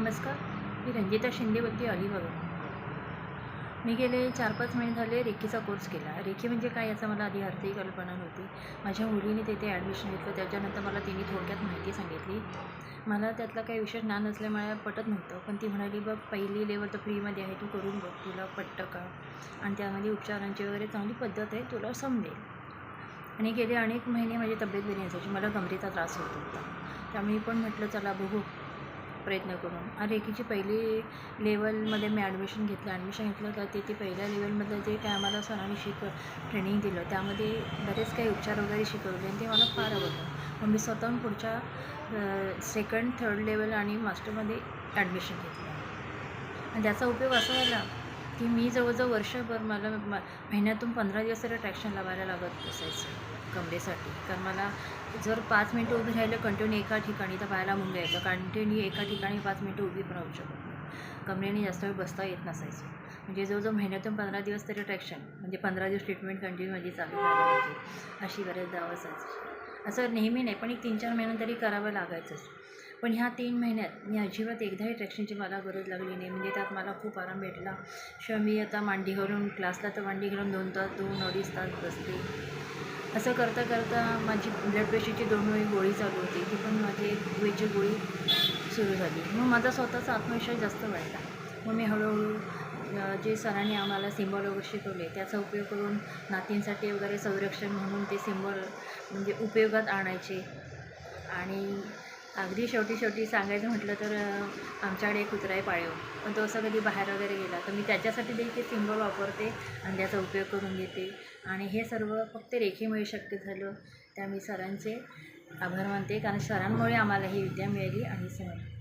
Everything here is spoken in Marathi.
नमस्कार. मी रंजिता शिंदेवती बघा. मी गेले चार पाच महिने झाले रेखीचा कोर्स केला. रेखी म्हणजे काय याचा मला आधी अर्थही कल्पना नव्हती. माझ्या मुलीने तिथे ॲडमिशन घेतलं. त्याच्यानंतर मला तिने थोडक्यात माहिती सांगितली. मला त्यातला काही विशेष ज्ञान असल्यामुळे पटत नव्हतं. पण ती म्हणाली बघ पहिली लेवल तर फ्रीमध्ये आहे. तू करून बघ. तुला पटतं का? आणि त्यामध्ये उपचारांची वगैरे चांगली पद्धत आहे. तुला समजेल. आणि गेले अनेक महिने माझी तब्येत बरी नसायची. मला कमरेचा त्रास होत होता. त्यामुळे पण म्हटलं चला बघू. प्रयत्न करून. रेखीची पहिली लेवलमध्ये मी ॲडमिशन घेतलं ॲडमिशन घेतलं तर ते पहिल्या लेवलमधलं जे काय आम्हाला सरांनी शिक ट्रेनिंग दिलं त्यामध्ये बरेच काही उपचार वगैरे शिकवले आणि ते मला फार आवडलं. मग मी स्वतःहून पुढच्या सेकंड थर्ड लेवल आणि मास्टरमध्ये ॲडमिशन घेतलं. आणि त्याचा उपयोग असा झाला की मी जवळजवळ वर्षभर मला म महिन्यातून पंधरा दिवस तरी ट्रॅक्शन लावायला लागत असायचं कमरेसाठी. कारण मला जर पाच मिनटं उभी राहिलं कंटिन्यू एका ठिकाणी तर पायाला मुंग यायचं कंटिन्यू एका ठिकाणी पाच मिनटं उभी पण राहू शकत नाही. कमरेने जास्त वेळ बसता येत नसायचं. म्हणजे जवळजवळ महिन्यातून पंधरा दिवस तरी ट्रॅक्शन म्हणजे पंधरा दिवस ट्रीटमेंट कंटिन्यू माझी चालू करायची अशी अशी बरेचदा असायची असं नेहमी नाही पण एक तीन चार महिन्यात तरी करावं लागायचंच. पण ह्या तीन महिन्यात मी अजिबात एकदाही ट्रॅक्शनची मला गरज लागली नाही. म्हणजे त्यात मला खूप आराम भेटला. शिवाय मी आता मांडी घालून क्लासला तर मांडी घालून दोन तास दोन अडीच तास बसते असं करता करता माझी ब्लड प्रेशरची दोन वेळी गोळी चालू होती. ती पण माझी एक वेळची गोळी सुरू झाली. मग माझा स्वतःचा आत्मविश्वास जास्त वाढला. मग मी हळूहळू जे सरांनी आम्हाला सिम्बॉल वगैरे शिकवले त्याचा उपयोग करून नातींसाठी वगैरे संरक्षण म्हणून ते सिम्बॉल म्हणजे उपयोगात आणायचे. आणि अगदी शेवटी शेवटी सांगायचं म्हटलं तर आमच्याकडे कुत्रा आहे पाळीव. पण तो असं कधी बाहेर वगैरे गेला तर मी त्याच्यासाठी देखील ते सिंबल वापरते आणि त्याचा उपयोग करून घेते. आणि हे सर्व फक्त रेखीमुळे शक्य झालं त्या मी सरांचे आभार मानते. कारण सरांमुळे आम्हाला ही विद्या मिळाली आणि समजली